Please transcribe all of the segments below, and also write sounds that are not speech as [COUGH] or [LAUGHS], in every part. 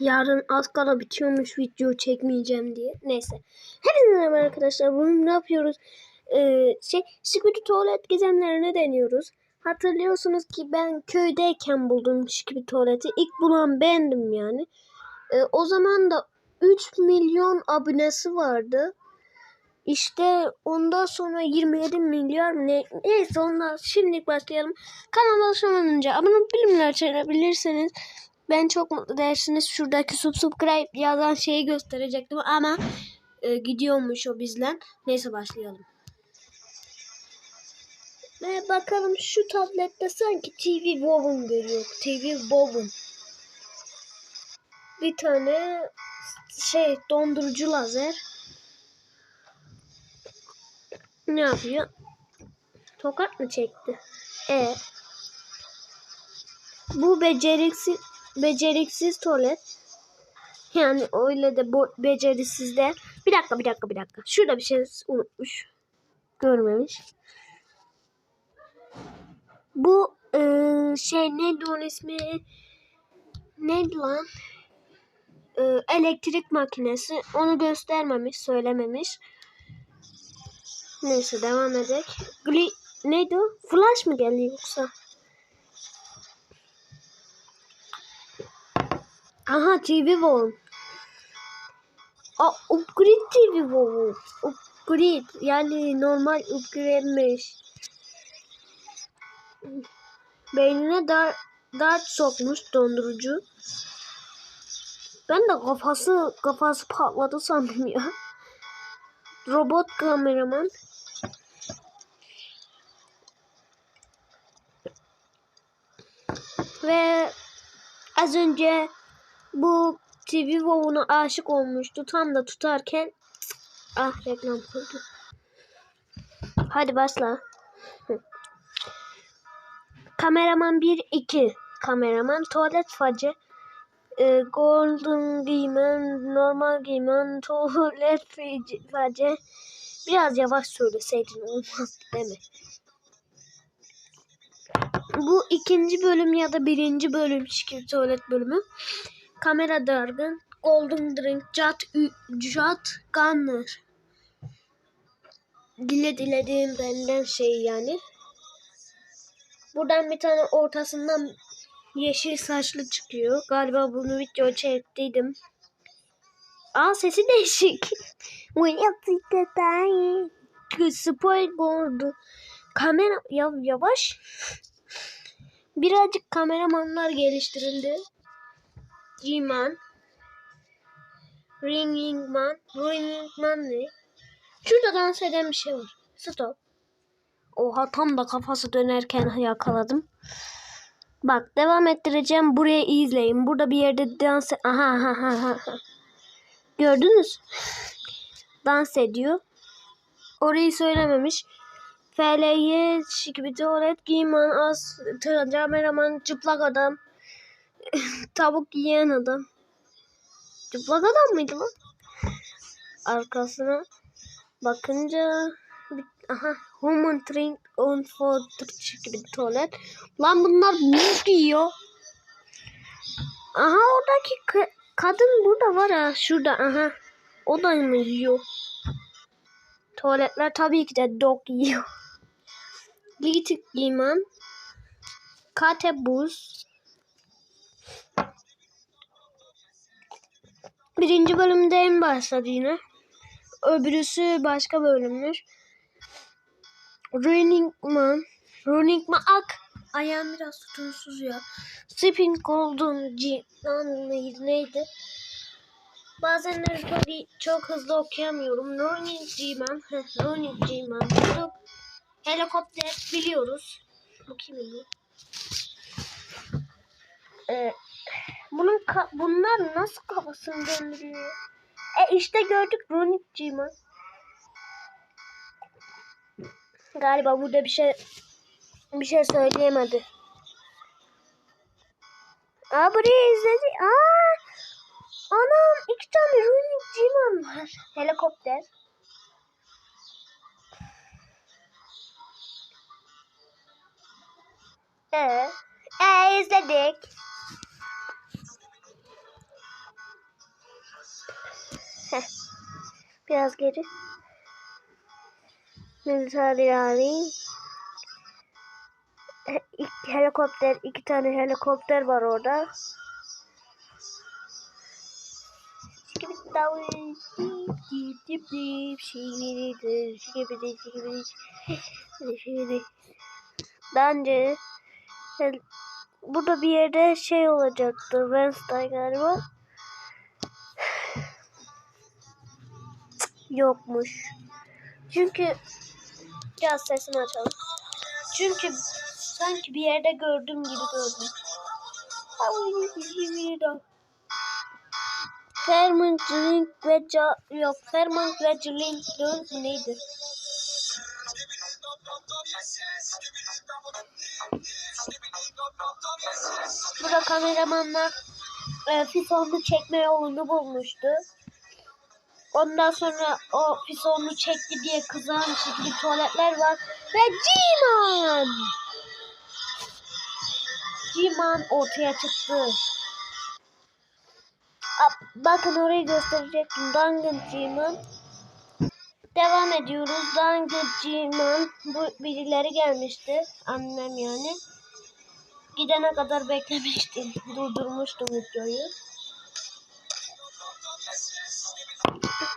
Yarın az kala bitiyormuş video çekmeyeceğim diye. Neyse. Hepinize merhaba arkadaşlar. Bugün ne yapıyoruz? Ee, şey, Skibidi tuvalet gizemlerini deniyoruz. Hatırlıyorsunuz ki ben köydeyken buldum Skibidi tuvaleti. İlk bulan bendim yani. Ee, o zaman da 3 milyon abonesi vardı. İşte ondan sonra 27 milyar ne? Neyse ondan şimdi başlayalım. Kanala alışmadan önce abone olup bilimler çekebilirseniz ben çok mutlu dersiniz. Şuradaki subscribe yazan şeyi gösterecektim ama e, gidiyormuş o bizden. Neyse başlayalım. Ve bakalım şu tablette sanki TV Bob'un görüyor. TV Bob'un. Bir tane şey dondurucu lazer. Ne yapıyor? Tokat mı çekti? E. Bu beceriksiz beceriksiz tuvalet. Yani öyle de bu becerisiz de. Bir dakika bir dakika bir dakika. Şurada bir şey unutmuş. Görmemiş. Bu e, şey neydi onun ismi? Neydi lan? E, elektrik makinesi. Onu göstermemiş, söylememiş. Neyse devam edek. Gli neydi o? Flash mı geldi yoksa? Aha TV Wall. Aa upgrade TV Wall. Upgrade yani normal upgrade'miş. Beynine dar dart sokmuş dondurucu. Ben de kafası kafası patladı sandım ya. Robot kameraman. Ve az önce bu TV Wow'una aşık olmuştu. Tam da tutarken ah reklam koydu. Hadi başla. [LAUGHS] Kameraman 1 2 kameraman tuvalet facı e, golden giymen normal giymen [LAUGHS] tuvalet facı biraz yavaş söyleseydin olmaz mi? Bu ikinci bölüm ya da birinci bölüm şikir tuvalet bölümü. Kamera dargın. Golden Drink. Jat, Jat Gunner. Dile dilediğim benden şey yani. Buradan bir tane ortasından yeşil saçlı çıkıyor. Galiba bunu video çektiydim. Aa sesi değişik. [LAUGHS] Spoil oldu. Kamera ya, yavaş. Birazcık kameramanlar geliştirildi. G-Man. Ringing Man. Ringing Man ne? Şurada dans eden bir şey var. Stop. Oha tam da kafası dönerken yakaladım. Bak devam ettireceğim. Buraya izleyin. Burada bir yerde dans e- Aha aha aha. aha. Gördünüz? dans ediyor. Orayı söylememiş. FLY gibi tuvalet giyman az kameraman çıplak adam tavuk yiyen adam. Çıplak adam mıydı lan? Arkasına bakınca aha human train on for gibi tuvalet. Lan bunlar ne giyiyor aha oradaki ka kadın burada var ha şurada aha. O da mı yiyor? Tuvaletler tabii ki de dog yiyor. Litik Liman Kate Buz Birinci bölümde en başladı yine. Öbürüsü başka bölümmüş. Running Man Running Man Ak Ayağım biraz tutunsuz ya. Sipping Golden G neydi? Bazen ezberi çok hızlı okuyamıyorum. Running G-Man Running G-Man Helikopter biliyoruz. Bu kimin? Ee, bunlar nasıl kafasını döndürüyor? E işte gördük Ronic Cima. Galiba burada bir şey bir şey söyleyemedi. Aa buraya izledi. Aa Anam iki tane Ronic Cima var. Helikopter. Ee, ee izledik. Biraz geri. He- ik- Helikopter, iki tane helikopter var orada. Daha önce burada bir yerde şey olacaktı. Wednesday galiba. Yokmuş. Çünkü biraz sesini açalım. Çünkü sanki bir yerde gördüm gibi gördüm. Ferment Link ve yok Ferment ve Link neydi? Burada kameramanlar e, Fison'u çekme yolunu bulmuştu. Ondan sonra o Fison'u çekti diye kızan şekilde tuvaletler var. Ve G-Man! G-Man ortaya çıktı. Bakın orayı gösterecektim. Dungeon G-Man. Devam ediyoruz. Dungeon G-Man. Bu birileri gelmişti. Annem yani. Gidene kadar beklemiştim. [LAUGHS] Durdurmuştum videoyu.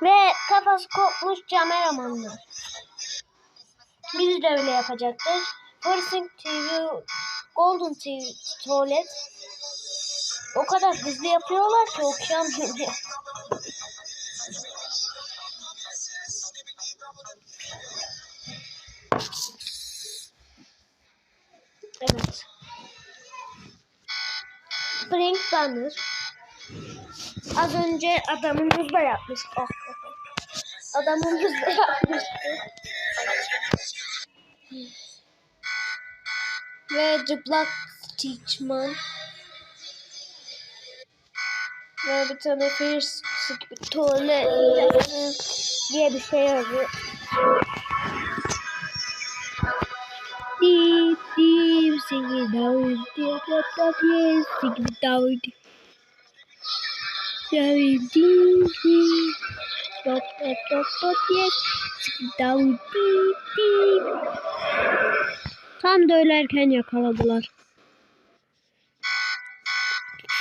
Ve kafası kopmuş kameramanlar. Biz de öyle yapacaktık. Forcing TV, Golden TV Tuvalet. O kadar hızlı yapıyorlar ki okuyamıyorum ya. Evet. Spring Banner. Az önce adamımız da yapmış. Ah, adamımız da yapmıştı. Ve Cıplak Teachman. Ve bir tane First Tuvalet diye bir şey yazıyor. Deep deep singing down deep deep deep yes singing down Very deep deep Stop stop stop yes down deep deep Tam dölerken yakaladılar.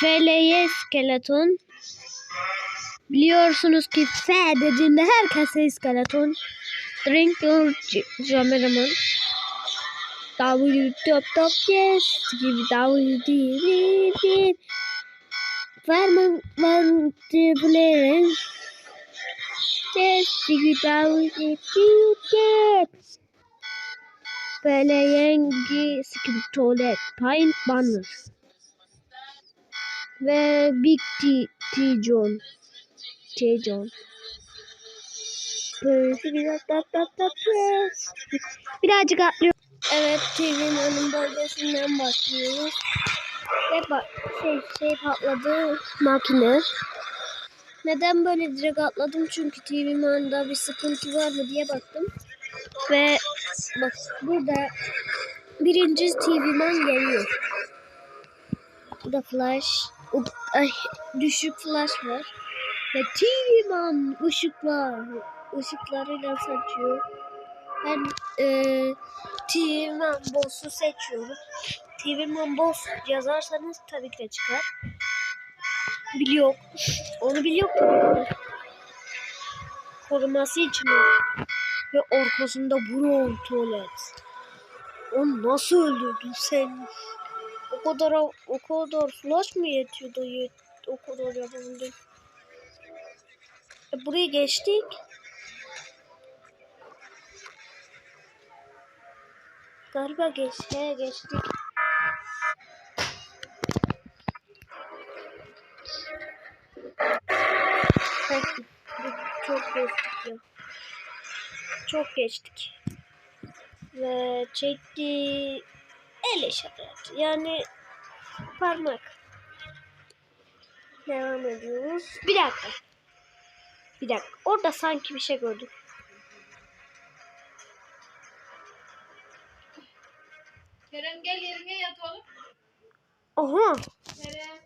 FLY skeleton. Biliyorsunuz ki F dediğinde herkese iskeleton. Drink your cameraman. W top top yes gibi W değil değil. Vermem ben gibi W değil yes. Böyle yengi skip tuvalet pint banners. Ve Big T, T John. T John. Birazcık atlıyor. Evet TV'nin önün bölgesinden başlıyoruz. Ve bak şey, şey patladı makine. Neden böyle direkt atladım? Çünkü TV'nin önünde bir sıkıntı var mı diye baktım. Ve bak burada birinci TV'man geliyor. Burada flash, u- ay, düşük flash var. Ve TV'man ışıklar, ışıklarıyla saçıyor. Ben eee TV'man boss'u seçiyorum. TV'man boss yazarsanız tabii ki de çıkar. Biliyor. Onu biliyor. Koruması için. Ve arkasında bro tuvalet. Onu nasıl öldürdün sen? O kadar o kadar flash mı yetiyordu yet, o kadar yapabildin? E, buraya geçtik. Galiba geç, he, geçtik. Çok geçtik. Ve çekti el işareti. Yani parmak. Devam ediyoruz. Bir dakika. Bir dakika. Orada sanki bir şey gördüm. Kerem gel yerine yat oğlum. Aha. Kerem.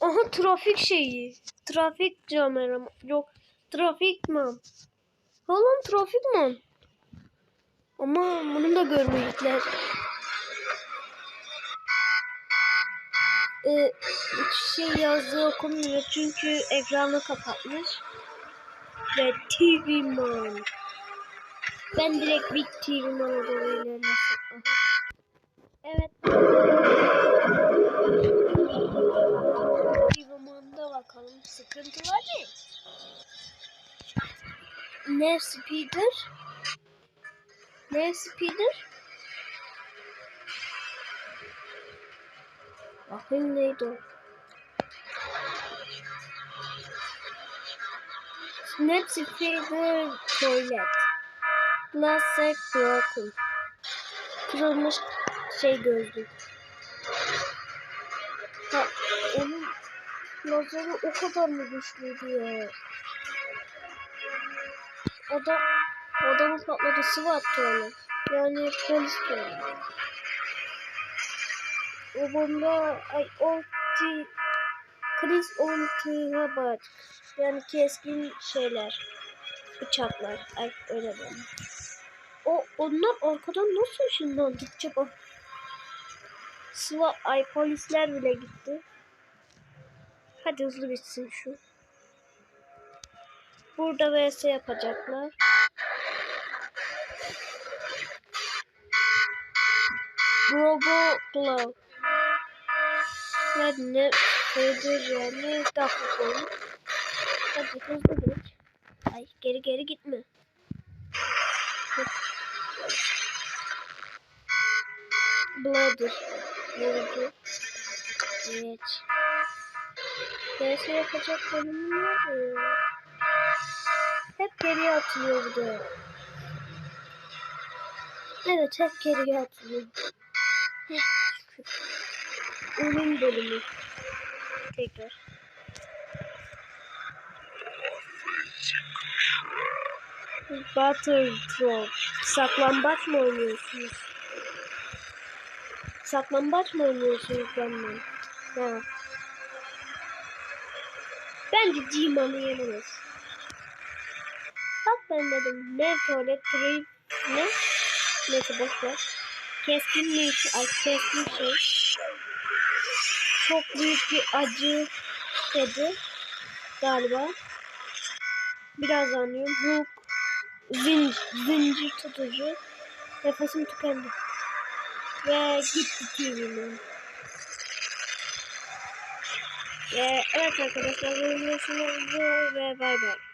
Aha trafik şeyi. Trafik camera. Yok. Trafik mam. Oğlum trafik mi? Ama bunu da görmeyecekler. Ee, şey yazdığı okunmuyor çünkü ekranı kapatmış. Ve TV Man. Ben direkt Big TV Man'a doğru ilerledim. Evet. TV Man'da bakalım. Sıkıntı var mı? Ne speeder? Ne speeder? Bakayım neydi o? Snap speeder toilet. Plastic broken. Kırılmış şey gözlük. Ha, onun lazeri o kadar mı güçlüydü ya? O da adamı patladı SWAT onu. Yani polis onu. O bomba ay ulti kriz ulti bak. Yani keskin şeyler. Bıçaklar. Ay öyle diyeyim. O onlar arkadan nasıl ışınlandıkça bak. SWAT ay polisler bile gitti. Hadi hızlı bitsin şu. Burada vs yapacaklar. Robo ne şeydir yani daha koyun. Hadi hızlı geç. Ay geri geri gitme. Blow'dur. Vurucu. Geç. Neyse yapacak nerede ya? Hep geriye atılıyor bu. Evet hep geriye atılıyor. Ölüm bölümü. Tekrar. Battle Drop. Saklambaç mı oynuyorsunuz? Saklambaç mı oynuyorsunuz benimle? Ha. Bence G-Man'ı yeniriz. Bak ben dedim. Ne tuvalet trip ne? Neyse boş ver. Keskin bir ay keskin şey. Çok büyük bir acı dedi. Galiba. Biraz anlıyorum. Hook. Zin, zincir tutucu. Nefesim tükendi. Ve gitti TV'nin. Ee, evet arkadaşlar görüşürüz ve bay bay.